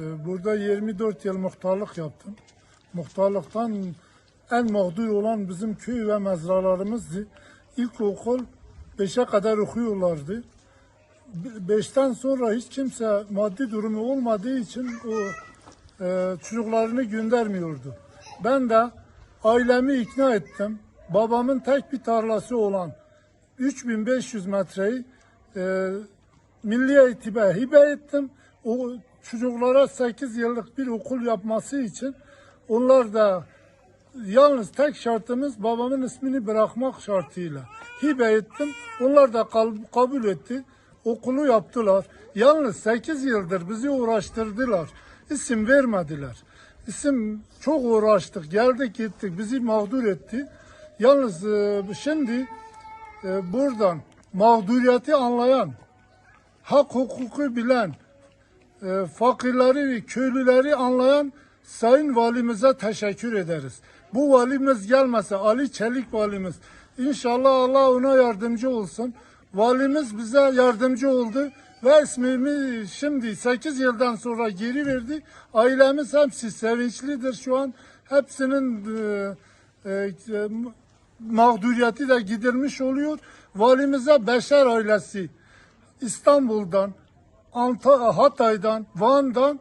Ee, Burada 24 yıl muhtarlık yaptım. Muhtarlıktan en mağdur olan bizim köy ve mezralarımızdı. İlkokul 5'e kadar okuyorlardı. 5'ten sonra hiç kimse maddi durumu olmadığı için o e, çocuklarını göndermiyordu. Ben de ailemi ikna ettim. Babamın tek bir tarlası olan 3500 metreyi e, milli eğitime hibe ettim. O çocuklara 8 yıllık bir okul yapması için onlar da yalnız tek şartımız babamın ismini bırakmak şartıyla hibe ettim. Onlar da kabul etti. Okulu yaptılar. Yalnız 8 yıldır bizi uğraştırdılar. İsim vermediler. İsim çok uğraştık. Geldik gittik. Bizi mağdur etti. Yalnız e, şimdi e, buradan mağduriyeti anlayan, hak hukuku bilen, e, fakirleri köylüleri anlayan Sayın Valimize teşekkür ederiz. Bu valimiz gelmese Ali Çelik valimiz inşallah Allah ona yardımcı olsun. Valimiz bize yardımcı oldu ve ismimi şimdi 8 yıldan sonra geri verdi. Ailemiz hepsi sevinçlidir şu an. Hepsinin e, e, e, mağduriyeti de giderilmiş oluyor. Valimize Beşer ailesi İstanbul'dan, Anta- Hatay'dan, Van'dan,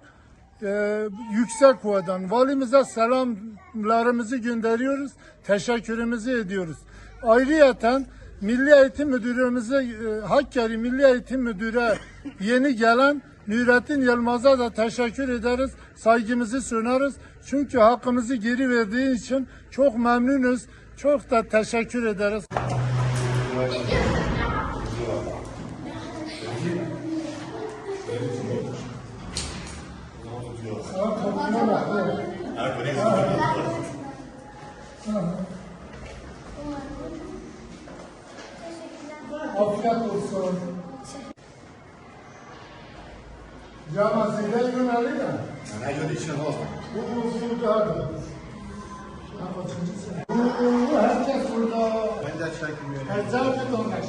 e, Yüksekova'dan valimize selamlarımızı gönderiyoruz. Teşekkürümüzü ediyoruz. Ayrıyeten Milli Eğitim Müdürümüze, e, Hakkari Milli Eğitim Müdürü yeni gelen Nurettin Yılmaz'a da teşekkür ederiz. Saygımızı sunarız. Çünkü hakkımızı geri verdiği için çok memnunuz. Çok da teşekkür ederiz. Afiyet olsun. Cama zile yöneldi ya. Ben her yönde içine olsun. Bu kursu kurtardı. Herkes burada. Ben de çekim yöneldi. Her zarfet onlar.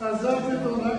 Her zarfet onlar.